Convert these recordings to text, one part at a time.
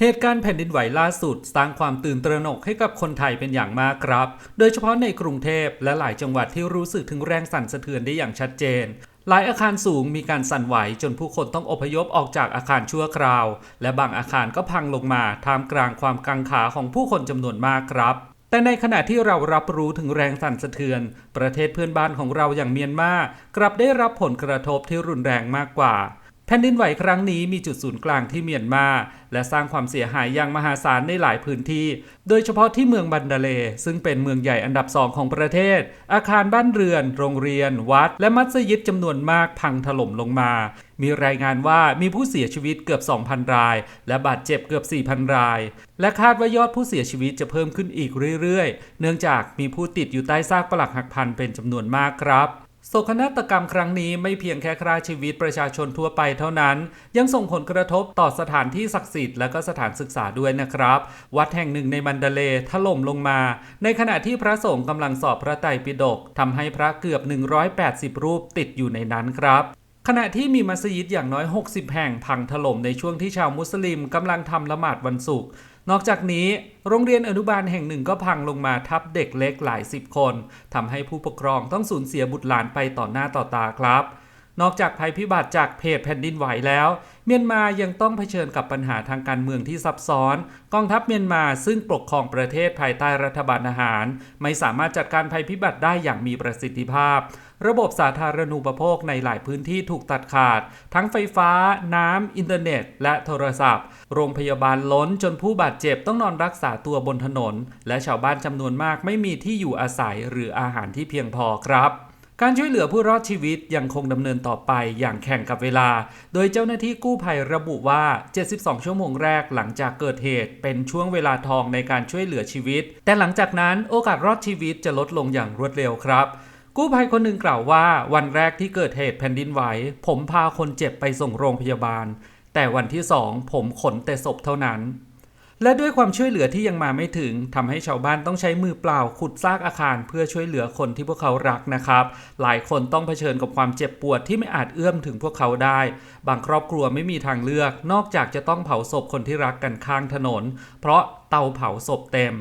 เหตุการณ์แผ่นดินไหวล่าสุด สร้างความตื่นตระหนกให้กับคนไทยเป็นอย่างมากครับ โดยเฉพาะในกรุงเทพและหลายจังหวัดที่รู้สึกถึงแรงสั่นสะเทือนได้อย่างชัดเจน หลายอาคารสูงมีการสั่นไหวจนผู้คนต้องอพยพออกจากอาคารชั่วคราว และบางอาคารก็พังลงมาท่ามกลางความกังขาของผู้คนจำนวนมากครับแต่ในขณะที่เรารับรู้ถึงแรงสั่นสะเทือน ประเทศเพื่อนบ้านของเราอย่างเมียนมากลับได้รับผลกระทบที่รุนแรงมากกว่า แผ่นดินไหวครั้งนี้มีจุดศูนย์กลางที่เมียนมา และสร้างความเสียหายอย่างมหาศาลในหลายพื้นที่ โดยเฉพาะที่เมืองบันดาเล ซึ่งเป็นเมืองใหญ่อันดับสองของประเทศ อาคารบ้านเรือน โรงเรียน วัด และมัสยิดจำนวนมากพังถล่มลงมา มีรายงานว่ามีผู้เสียชีวิตเกือบ 2,000 ราย และบาดเจ็บเกือบ 4,000 ราย และคาดว่ายอดผู้เสียชีวิตจะเพิ่มขึ้นอีกเรื่อยๆ เนื่องจากมีผู้ติดอยู่ใต้ซากปลักหักพังเป็นจำนวนมากครับ โศกนาฏกรรมครั้งนี้ไม่เพียงแค่ฆ่าชีวิตประชาชนทั่วไปเท่านั้น ยังส่งผลกระทบต่อสถานที่ศักดิ์สิทธิ์และก็สถานศึกษาด้วยนะครับ วัดแห่งหนึ่งในมันดาเลถล่มลงมา ในขณะที่พระสงฆ์กำลังสอบพระไตรปิฎกทำให้พระเกือบ 180 รูปติดอยู่ในนั้นครับขณะที่มีมัสยิดอย่างน้อย 60 แห่งพังถล่มในช่วงที่ชาวมุสลิมกำลังทำละหมาดวันศุกร์ นอกจากนี้โรงเรียนอนุบาลแห่งหนึ่งก็พังลงมาทับเด็กเล็กหลายสิบคนทำให้ผู้ปกครองต้องสูญเสียบุตรหลานไปต่อหน้าต่อตาครับ นอกจากภัยพิบัติจากเพจแผ่นดินไหวแล้ว เมียนมายังต้องเผชิญกับปัญหาทางการเมืองที่ซับซ้อน กองทัพเมียนมาซึ่งปกครองประเทศภายใต้รัฐบาลทหาร ไม่สามารถจัดการภัยพิบัติได้อย่างมีประสิทธิภาพ ระบบสาธารณูปโภคในหลายพื้นที่ถูกตัดขาด ทั้งไฟฟ้า น้ำ อินเทอร์เน็ต และโทรศัพท์ โรงพยาบาลล้นจนผู้บาดเจ็บต้องนอนรักษาตัวบนถนน และชาวบ้านจำนวนมากไม่มีที่อยู่อาศัยหรืออาหารที่เพียงพอครับ การช่วยเหลือผู้รอดชีวิตยังคงดำเนินต่อไปอย่างแข่งกับเวลา โดยเจ้าหน้าที่กู้ภัยระบุว่า 72 ชั่วโมงแรกหลังจากเกิดเหตุเป็นช่วงเวลาทองในการช่วยเหลือชีวิต แต่หลังจากนั้นโอกาสรอดชีวิตจะลดลงอย่างรวดเร็วครับกู้ภัยคนหนึ่งกล่าวว่าวันแรกที่เกิดเหตุแผ่นดินไหว ผมพาคนเจ็บไปส่งโรงพยาบาล แต่วันที่สองผมขนแต่ศพเท่านั้น และด้วยความช่วยเหลือที่ยังมาไม่ถึงทำให้ชาวบ้านต้องใช้มือเปล่าขุดซากอาคาร เพื่อช่วยเหลือคนที่พวกเขารักนะครับ หลายคนต้องเผชิญกับความเจ็บปวดที่ไม่อาจเอื้อมถึงพวกเขาได้ บางครอบครัวไม่มีทางเลือก นอกจากจะต้องเผาศพคนที่รักกันข้างถนน เพราะเตาเผาศพเต็ม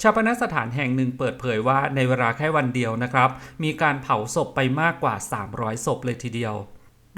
ชาปนสถานแห่งหนึ่งเปิดเผยว่าในเวลาแค่วันเดียวนะครับ มีการเผาศพไปมากกว่า 300 ศพเลยทีเดียว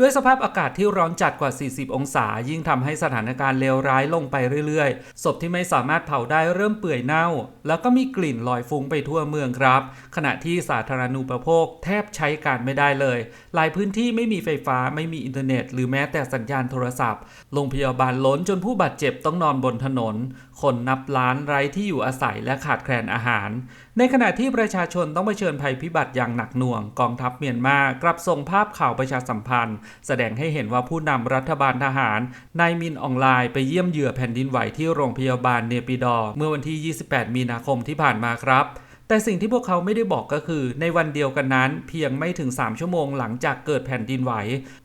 ด้วยสภาพอากาศที่ร้อนจัดกว่า 40 องศา ยิ่งทำให้สถานการณ์เลวร้ายลงไปเรื่อยๆ ศพที่ไม่สามารถเผาได้เริ่มเปื่อยเน่า แล้วก็มีกลิ่นลอยฟุ้งไปทั่วเมืองครับ ขณะที่สาธารณูปโภคแทบใช้การไม่ได้เลย หลายพื้นที่ไม่มีไฟฟ้าไม่มีอินเทอร์เน็ต หรือแม้แต่สัญญาณโทรศัพท์ โรงพยาบาลล้นจนผู้บาดเจ็บต้องนอนบนถนน คนนับล้านไร้ที่อยู่อาศัยและขาดแคลนอาหาร ในขณะที่ประชาชนต้องเผชิญภัยพิบัติอย่างหนักหน่วง กองทัพเมียนมากลับส่งภาพข่าวประชาสัมพันธ์ แสดงให้เห็นว่าผู้นำรัฐบาลทหารนายมินอองไลน์ไปเยี่ยมเหยื่อแผ่นดินไหวที่โรงพยาบาลเนปิดอเมื่อวันที่ 28 มีนาคมที่ผ่านมาครับ แต่สิ่งที่พวกเขาไม่ได้บอกก็คือ ในวันเดียวกันนั้น เพียงไม่ถึง 3 ชั่วโมงหลังจากเกิดแผ่นดินไหว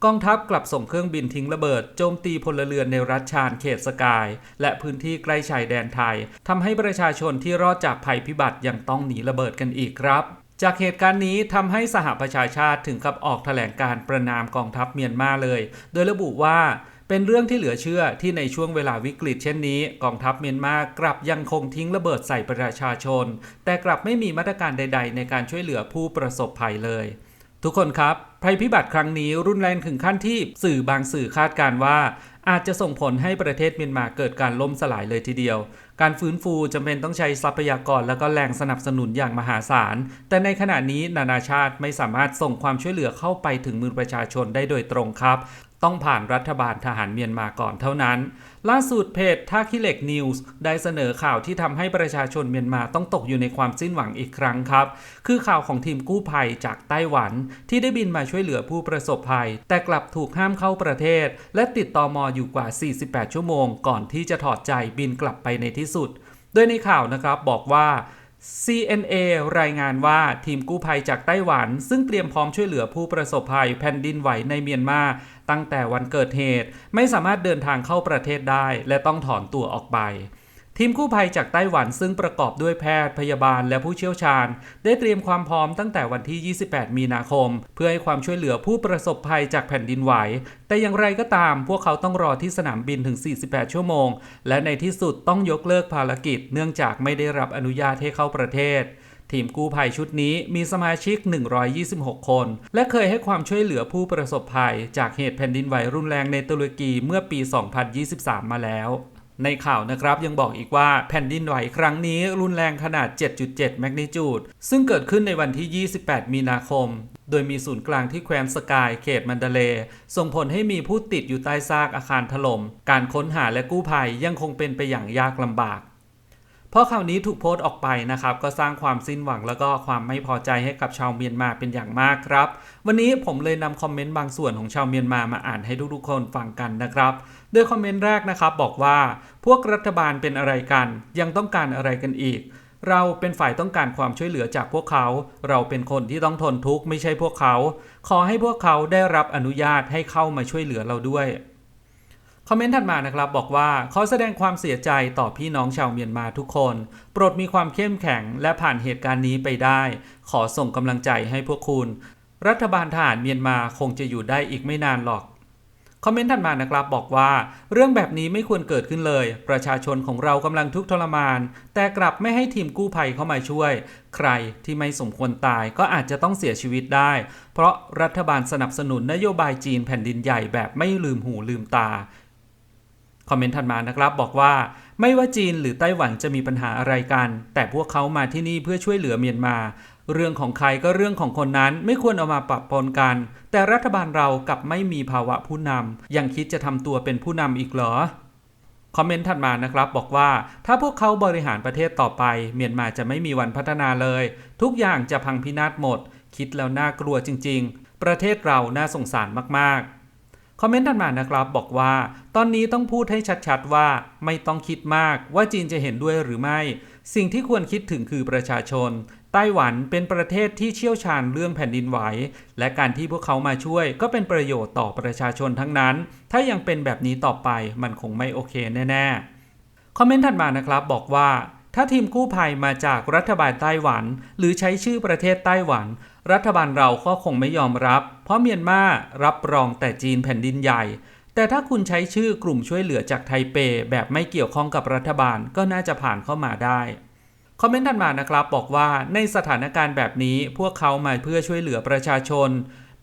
กองทัพกลับส่งเครื่องบินทิ้งระเบิดโจมตีพลเรือนในรัฐชานเขตสกาย และพื้นที่ใกล้ชายแดนไทยทำให้ประชาชนที่รอดจากภัยพิบัติยังต้องหนีระเบิดกันอีกครับจากเหตุการณ์นี้ทำให้สหประชาชาติถึงกับออกแถลงการประนามกองทัพเมียนมาเลย โดยระบุว่า เป็นเรื่องที่เหลือเชื่อที่ในช่วงเวลาวิกฤตเช่นนี้ กองทัพเมียนมากลับยังคงทิ้งระเบิดใส่ประชาชน แต่กลับไม่มีมาตรการใด ๆ ในการช่วยเหลือผู้ประสบภัยเลย ทุกคนครับ ภัยพิบัติครั้งนี้รุนแรงถึงขั้นที่สื่อบางสื่อคาดการว่า อาจจะส่งผลให้ประเทศเมียนมาเกิดการล่มสลายเลยทีเดียว การฟื้นฟูจำเป็นต้องใช้ทรัพยากรและก็แรงสนับสนุนอย่างมหาศาล แต่ในขณะนี้นานาชาติไม่สามารถส่งความช่วยเหลือเข้าไปถึงมือประชาชนได้โดยตรงครับ ต้องผ่านรัฐบาลทหารเมียนมาก่อนเท่านั้น ล่าสุดเพจท่าขี้เหล็กนิวส์ได้เสนอข่าวที่ทำให้ประชาชนเมียนมาต้องตกอยู่ในความสิ้นหวังอีกครั้งครับ คือข่าวของทีมกู้ภัยจากไต้หวัน ที่ได้บินมาช่วยเหลือผู้ประสบภัย แต่กลับถูกห้ามเข้าประเทศ และติดตอมออยู่กว่า 48 ชั่วโมง ก่อนที่จะถอดใจบินกลับไปในที่สุด โดยในข่าวนะครับบอกว่า CNA รายงานว่าทีมกู้ภัยจากไต้หวัน ซึ่งเตรียมพร้อมช่วยเหลือผู้ประสบภัยแผ่นดินไหวในเมียนมาตั้งแต่วันเกิดเหตุ ไม่สามารถเดินทางเข้าประเทศได้ และต้องถอนตัวออกไป ทีมกู้ภัยจากไต้หวันซึ่งประกอบด้วยแพทย์พยาบาลและผู้เชี่ยวชาญ ได้เตรียมความพร้อมตั้งแต่วันที่ 28 มีนาคม เพื่อให้ความช่วยเหลือผู้ประสบภัยจากแผ่นดินไหว แต่อย่างไรก็ตาม พวกเขาต้องรอที่สนามบินถึง 48 ชั่วโมง และในที่สุดต้องยกเลิกภารกิจ เนื่องจากไม่ได้รับอนุญาตให้เข้าประเทศทีมกู้ภัยชุดนี้มีสมาชิก 126 คน และเคยให้ความช่วยเหลือผู้ประสบภัย จากเหตุแผ่นดินไหวรุนแรงในตุรกีเมื่อปี 2023 มาแล้ว ในข่าวนะครับยังบอกอีกว่าแผ่นดินไหวครั้งนี้รุนแรงขนาด 7.7 แมกนิจูด ซึ่งเกิดขึ้นในวันที่ 28 มีนาคม โดยมีศูนย์กลางที่แคว้นสกายเขตมันเดเล ส่งผลให้มีผู้ติดอยู่ใต้ซากอาคารถลม่ม การค้นหาและกู้ภัยยังคงเป็นไปอย่างยากลำบาก พราะข่าวนี้ถูกโพสต์ออกไปนะครับ ก็สร้างความสิ้นหวังแล้วก็ความไม่พอใจให้กับชาวเมียนมาเป็นอย่างมากครับ วันนี้ผมเลยนำคอมเมนต์บางส่วนของชาวเมียนมามาอ่านให้ทุกๆคนฟังกันนะครับโดยคอมเมนต์แรกนะครับบอกว่าพวกรัฐบาลเป็นอะไรกัน ยังต้องการอะไรกันอีก เราเป็นฝ่ายต้องการความช่วยเหลือจากพวกเขา เราเป็นคนที่ต้องทนทุกข์ไม่ใช่พวกเขา ขอให้พวกเขาได้รับอนุญาตให้เข้ามาช่วยเหลือเราด้วย คอมเมนต์ถัดมานะครับบอกว่าขอแสดงความเสียใจต่อพี่น้องชาวเมียนมาทุกคน โปรดมีความเข้มแข็งและผ่านเหตุการณ์นี้ไปได้ ขอส่งกำลังใจให้พวกคุณ รัฐบาลทหารเมียนมาคงจะอยู่ได้อีกไม่นานหรอกคอมเมนต์ถัดมานะครับบอกว่าเรื่องแบบนี้ไม่ควรเกิดขึ้นเลย ประชาชนของเรากำลังทุกข์ทรมาน แต่กลับไม่ให้ทีมกู้ภัยเข้ามาช่วย ใครที่ไม่สมควรตายก็อาจจะต้องเสียชีวิตได้ เพราะรัฐบาลสนับสนุนนโยบายจีนแผ่นดินใหญ่แบบไม่ลืมหูลืมตา คอมเมนต์ถัดมานะครับบอกว่าไม่ว่าจีนหรือไต้หวันจะมีปัญหาอะไรกัน แต่พวกเขามาที่นี่เพื่อช่วยเหลือเมียนมา เรื่องของใครก็เรื่องของคนนั้นไม่ควรเอามาปะปนกัน แต่รัฐบาลเรากลับไม่มีภาวะผู้นำยังคิดจะทำตัวเป็นผู้นำอีกเหรอคอมเมนต์ถัดมานะครับบอกว่าถ้าพวกเขาบริหารประเทศต่อไป เมียนมาจะไม่มีวันพัฒนาเลย ทุกอย่างจะพังพินาศหมด คิดแล้วน่ากลัวจริง ๆ ประเทศเราน่าสงสารมากๆ คอมเมนต์ถัดมานะครับบอกว่า ตอนนี้ต้องพูดให้ชัดๆว่าไม่ต้องคิดมากว่าจีนจะเห็นด้วยหรือไม่ สิ่งที่ควรคิดถึงคือประชาชน ไต้หวันเป็นประเทศที่เชี่ยวชาญเรื่องแผ่นดินไหว และการที่พวกเขามาช่วยก็เป็นประโยชน์ต่อประชาชนทั้งนั้น ถ้ายังเป็นแบบนี้ต่อไปมันคงไม่โอเคแน่ๆคอมเมนต์ถัดมานะครับบอกว่า ถ้าทีมกู้ภัยมาจากรัฐบาลไต้หวัน หรือใช้ชื่อประเทศไต้หวัน รัฐบาลเราก็คงไม่ยอมรับ เพราะเมียนมารับรองแต่จีนแผ่นดินใหญ่ แต่ถ้าคุณใช้ชื่อกลุ่มช่วยเหลือจากไทเป แบบไม่เกี่ยวข้องกับรัฐบาลก็น่าจะผ่านเข้ามาได้คอมเมนต์ถัดมานะครับบอกว่าในสถานการณ์แบบนี้พวกเขามาเพื่อช่วยเหลือประชาชน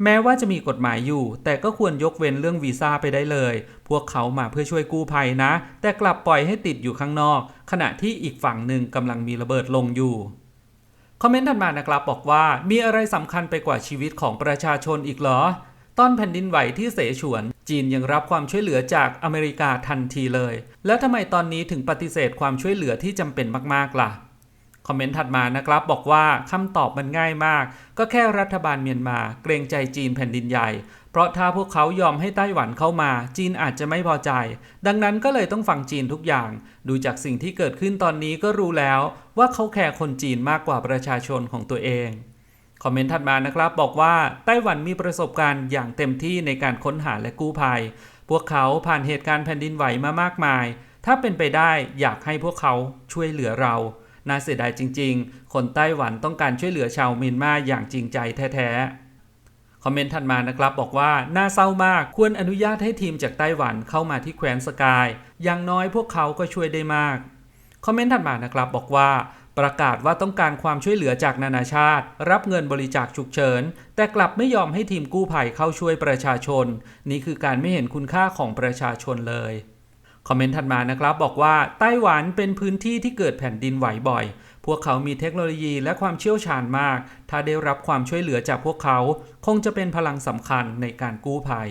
แม้ว่าจะมีกฎหมายอยู่ แต่ก็ควรยกเว้นเรื่องวีซ่าไปได้เลย พวกเขามาเพื่อช่วยกู้ภัยนะ แต่กลับปล่อยให้ติดอยู่ข้างนอก ขณะที่อีกฝั่งหนึ่งกำลังมีระเบิดลงอยู่คอมเมนต์ถัดมานะครับบอกว่ามีอะไรสำคัญไปกว่าชีวิตของประชาชนอีกเหรอตอนแผ่นดินไหวที่เสฉวน จีนยังรับความช่วยเหลือจากอเมริกาทันทีเลย แล้วทำไมตอนนี้ถึงปฏิเสธความช่วยเหลือที่จำเป็นมากๆล่ะ คอมเมนต์ถัดมานะครับ บอกว่าคำตอบมันง่ายมาก ก็แค่รัฐบาลเมียนมา เกรงใจจีนแผ่นดินใหญ่ เพราะถ้าพวกเขายอมให้ไต้หวันเข้ามา จีนอาจจะไม่พอใจ ดังนั้นก็เลยต้องฟังจีนทุกอย่าง ดูจากสิ่งที่เกิดขึ้นตอนนี้ก็รู้แล้ว ว่าเขาแคร์คนจีนมากกว่าประชาชนของตัวเองคอมเมนต์ถัดมานะครับบอกว่าไต้หวันมีประสบการณ์อย่างเต็มที่ในการค้นหาและกู้ภัย พวกเขาผ่านเหตุการณ์แผ่นดินไหวมามากมาย ถ้าเป็นไปได้อยากให้พวกเขาช่วยเหลือเรา น่าเสียดายจริง ๆ คนไต้หวันต้องการช่วยเหลือชาวเมียนมาอย่างจริงใจแท้ๆ คอมเมนต์ถัดมานะครับบอกว่า น่าเศร้ามากควรอนุญาตให้ทีมจากไต้หวันเข้ามาที่แคว้นสกาย อย่างน้อยพวกเขาก็ช่วยได้มาก คอมเมนต์ถัดมานะครับบอกว่าประกาศว่าต้องการความช่วยเหลือจากนานาชาติ รับเงินบริจาคฉุกเฉิน แต่กลับไม่ยอมให้ทีมกู้ภัยเข้าช่วยประชาชน นี่คือการไม่เห็นคุณค่าของประชาชนเลย คอมเมนต์ถัดมานะครับ บอกว่าไต้หวันเป็นพื้นที่ที่เกิดแผ่นดินไหวบ่อย พวกเขามีเทคโนโลยีและความเชี่ยวชาญมาก ถ้าได้รับความช่วยเหลือจากพวกเขา คงจะเป็นพลังสำคัญในการกู้ภัย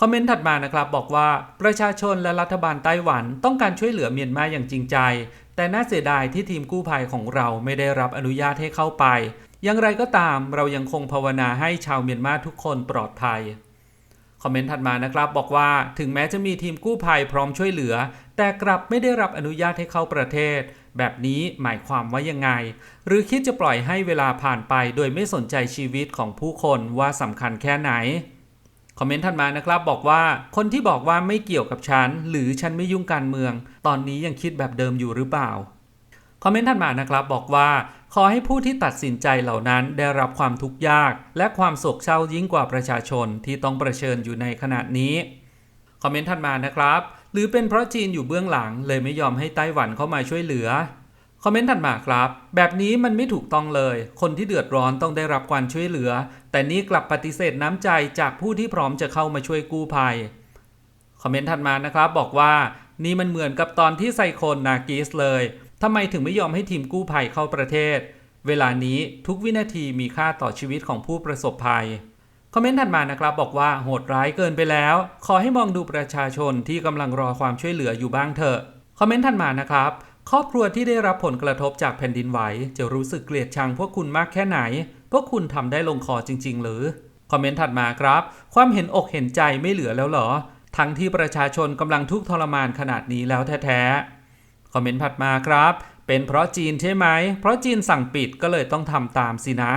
คอมเมนต์ถัดมานะครับบอกว่าประชาชนและรัฐบาลไต้หวันต้องการช่วยเหลือเมียนมาอย่างจริงใจ แต่น่าเสียดายที่ทีมกู้ภัยของเราไม่ได้รับอนุญาตให้เข้าไป อย่างไรก็ตามเรายังคงภาวนาให้ชาวเมียนมาทุกคนปลอดภัย คอมเมนต์ถัดมานะครับบอกว่าถึงแม้จะมีทีมกู้ภัยพร้อมช่วยเหลือ แต่กลับไม่ได้รับอนุญาตให้เข้าประเทศ แบบนี้หมายความว่ายังไง หรือคิดจะปล่อยให้เวลาผ่านไป โดยไม่สนใจชีวิตของผู้คนว่าสำคัญแค่ไหนคอมเมนต์ถัดมานะครับบอกว่าคนที่บอกว่าไม่เกี่ยวกับฉันหรือฉันไม่ยุ่งการเมือง ตอนนี้ยังคิดแบบเดิมอยู่หรือเปล่า คอมเมนต์ถัดมานะครับบอกว่าขอให้ผู้ที่ตัดสินใจเหล่านั้นได้รับความทุกข์ยาก และความโศกเศร้ายิ่งกว่าประชาชนที่ต้องประเชิญอยู่ในขณะนี้ คอมเมนต์ถัดมานะครับ หรือเป็นเพราะจีนอยู่เบื้องหลัง เลยไม่ยอมให้ไต้หวันเข้ามาช่วยเหลือ คอมเมนต์ถัดมาครับ แบบนี้มันไม่ถูกต้องเลย คนที่เดือดร้อนต้องได้รับการช่วยเหลือ แต่นี่กลับปฏิเสธน้ำใจจากผู้ที่พร้อมจะเข้ามาช่วยกู้ภัย คอมเมนต์ถัดมานะครับบอกว่านี่มันเหมือนกับตอนที่ไซโคนนากิสเลย ทำไมถึงไม่ยอมให้ทีมกู้ภัยเข้าประเทศ เวลานี้ทุกวินาทีมีค่าต่อชีวิตของผู้ประสบภัย คอมเมนต์ถัดมานะครับบอกว่าโหดร้ายเกินไปแล้ว ขอให้มองดูประชาชนที่กำลังรอความช่วยเหลืออยู่บ้างเถอะ คอมเมนต์ถัดมานะครับ ครอบครัวที่ได้รับผลกระทบจากแผ่นดินไหว จะรู้สึกเกลียดชังพวกคุณมากแค่ไหน พวกคุณทำได้ลงคอจริง ๆ หรือ คอมเมนต์ถัดมาครับ ความเห็นอกเห็นใจไม่เหลือแล้วเหรอ ทั้งที่ประชาชนกำลังทุกข์ทรมานขนาดนี้แล้วแท้ๆ คอมเมนต์ถัดมาครับ เป็นเพราะจีนใช่ไหม เพราะจีนสั่งปิดก็เลยต้องทำตามสินะ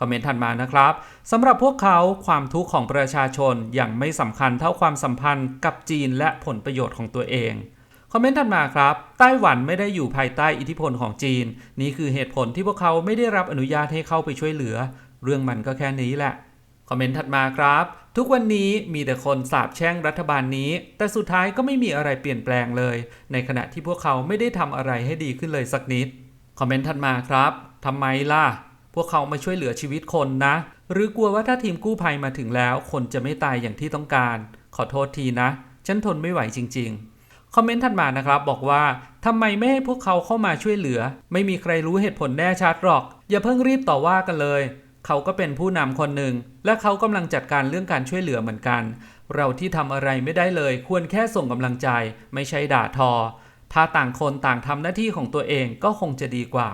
คอมเมนต์ถัดมานะครับสำหรับพวกเขาความทุกข์ของประชาชนยังไม่สำคัญเท่าความสัมพันธ์กับจีนและผลประโยชน์ของตัวเองคอมเมนต์ถัดมาครับ ไต้หวันไม่ได้อยู่ภายใต้อิทธิพลของจีน นี่คือเหตุผลที่พวกเขาไม่ได้รับอนุญาตให้เข้าไปช่วยเหลือ เรื่องมันก็แค่นี้แหละ คอมเมนต์ถัดมาครับ ทุกวันนี้มีแต่คนสาบแช่งรัฐบาลนี้ แต่สุดท้ายก็ไม่มีอะไรเปลี่ยนแปลงเลย ในขณะที่พวกเขาไม่ได้ทำอะไรให้ดีขึ้นเลยสักนิด คอมเมนต์ถัดมาครับทำไมล่ะ พวกเขามาช่วยเหลือชีวิตคนนะ หรือกลัวว่าถ้าทีมกู้ภัยมาถึงแล้ว คนจะไม่ตายอย่างที่ต้องการ ขอโทษทีนะ ฉันทนไม่ไหวจริง ๆ คอมเมนต์ถัดมานะครับบอกว่าทำไมไม่ให้พวกเขาเข้ามาช่วยเหลือ ไม่มีใครรู้เหตุผลแน่ชัดหรอก อย่าเพิ่งรีบต่อว่ากันเลย เขาก็เป็นผู้นำคนหนึ่ง และเขากำลังจัดการเรื่องการช่วยเหลือเหมือนกัน เราที่ทำอะไรไม่ได้เลย ควรแค่ส่งกำลังใจ ไม่ใช่ด่าทอ ถ้าต่างคนต่างทำหน้าที่ของตัวเองก็คงจะดีกว่า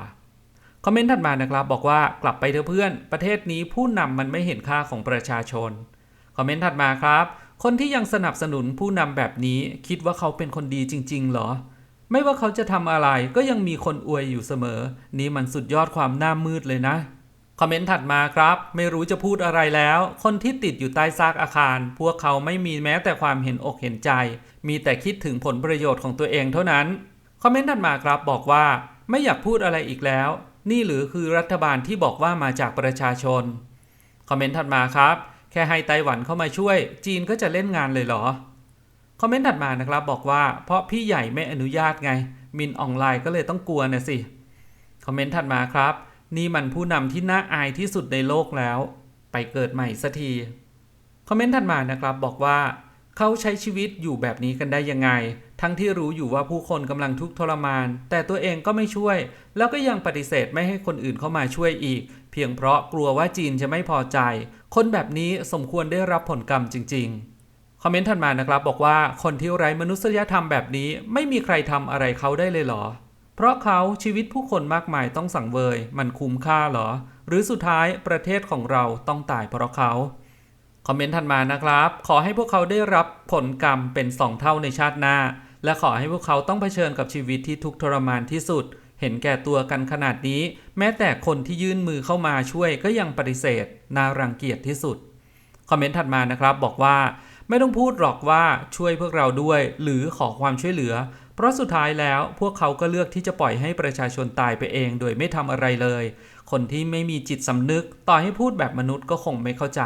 คอมเมนต์ถัดมานะครับบอกว่ากลับไปเถอะเพื่อน ประเทศนี้ผู้นำมันไม่เห็นค่าของประชาชน คอมเมนต์ถัดมาครับ คนที่ยังสนับสนุนผู้นำแบบนี้ คิดว่าเขาเป็นคนดีจริง ๆ เหรอไม่ว่าเขาจะทำอะไรก็ยังมีคนอวยอยู่เสมอ นี่มันสุดยอดความหน้ามืดเลยนะ คอมเมนต์ถัดมาครับ ไม่รู้จะพูดอะไรแล้ว คนที่ติดอยู่ใต้ซากอาคาร พวกเขาไม่มีแม้แต่ความเห็นอกเห็นใจ มีแต่คิดถึงผลประโยชน์ของตัวเองเท่านั้น คอมเมนต์ถัดมาครับบอกว่า ไม่อยากพูดอะไรอีกแล้ว นี่หรือคือรัฐบาลที่บอกว่ามาจากประชาชน คอมเมนต์ถัดมาครับ แค่ให้ไต้หวันเข้ามาช่วย จีนก็จะเล่นงานเลยเหรอ คอมเมนต์ถัดมานะครับบอกว่า เพราะพี่ใหญ่ไม่อนุญาตไง มินออนไลน์ก็เลยต้องกลัวนะสิ คอมเมนต์ถัดมาครับ นี่มันผู้นำที่น่าอายที่สุดในโลกแล้ว ไปเกิดใหม่สักที คอมเมนต์ถัดมานะครับบอกว่า เขาใช้ชีวิตอยู่แบบนี้กันได้ยังไง ทั้งที่รู้อยู่ว่าผู้คนกำลังทุกข์ทรมาน แต่ตัวเองก็ไม่ช่วย แล้วก็ยังปฏิเสธไม่ให้คนอื่นเข้ามาช่วยอีก เพียงเพราะกลัวว่าจีนจะไม่พอใจ คนแบบนี้สมควรได้รับผลกรรมจริง ๆ คอมเมนต์ถัดมานะครับบอกว่าคนที่ไร้มนุษยธรรมแบบนี้ไม่มีใครทำอะไรเขาได้เลยเหรอ ราะเขาชีวิตผู้คนมากมายต้องสังเวย มันคุ้มค่าเหรอ หรือสุดท้ายประเทศของเราต้องตายเพราะเขา คอมเมนต์ถัดมานะครับ ขอให้พวกเขาได้รับผลกรรมเป็นสองเท่าในชาติหน้า และขอให้พวกเขาต้องเผชิญกับชีวิตที่ทุกข์ทรมานที่สุด เห็นแก่ตัวกันขนาดนี้ แม้แต่คนที่ยื่นมือเข้ามาช่วยก็ยังปฏิเสธน่ารังเกียจที่สุด คอมเมนต์ถัดมานะครับบอกว่าไม่ต้องพูดหรอกว่าช่วยพวกเราด้วย หรือขอความช่วยเหลือเราะสุดท้ายแล้วพวกเขาก็เลือกที่จะปล่อยให้ประชาชนตายไปเอง โดยไม่ทำอะไรเลย คนที่ไม่มีจิตสำนึกต่อให้พูดแบบมนุษย์ก็คงไม่เข้าใจ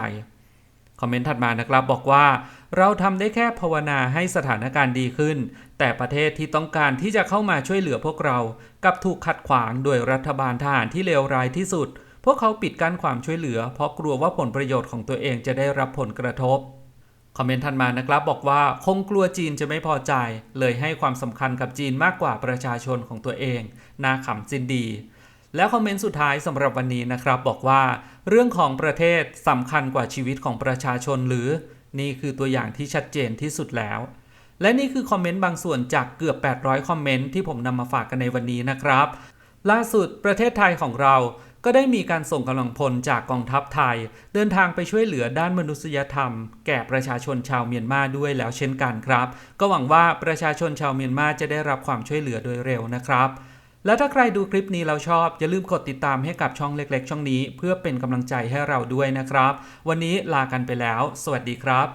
คอมเมนต์ถัดมานะครับบอกว่า เราทำได้แค่ภาวนาให้สถานการณ์ดีขึ้น แต่ประเทศที่ต้องการที่จะเข้ามาช่วยเหลือพวกเรากับถูกขัดขวางโดยรัฐบาลทหารที่เลวร้ายที่สุด พวกเขาปิดกั้นความช่วยเหลือ เพราะกลัวว่าผลประโยชน์ของตัวเองจะได้รับผลกระทบ คอมเมนต์ถัดมานะครับบอกว่าคงกลัวจีนจะไม่พอใจ เลยให้ความสำคัญกับจีนมากกว่าประชาชนของตัวเองน่าขำจินดี แล้วคอมเมนต์สุดท้ายสำหรับวันนี้นะครับบอกว่า เรื่องของประเทศสำคัญกว่าชีวิตของประชาชนหรือ นี่คือตัวอย่างที่ชัดเจนที่สุดแล้ว และนี่คือคอมเมนต์บางส่วนจากเกือบ 800 คอมเมนต์ที่ผมนำมาฝากกันในวันนี้นะครับ ล่าสุดประเทศไทยของเรา ก็ได้มีการส่งกำลังพลจากกองทัพไทย เดินทางไปช่วยเหลือด้านมนุษยธรรม แก่ประชาชนชาวเมียนมาด้วยแล้วเช่นกันครับ ก็หวังว่าประชาชนชาวเมียนมาจะได้รับความช่วยเหลือโดยเร็วนะครับและถ้าใครดูคลิปนี้แล้วชอบ อย่าลืมกดติดตามให้กับช่องเล็กๆ ช่องนี้ เพื่อเป็นกำลังใจให้เราด้วยนะครับ วันนี้ลากันไปแล้ว สวัสดีครับ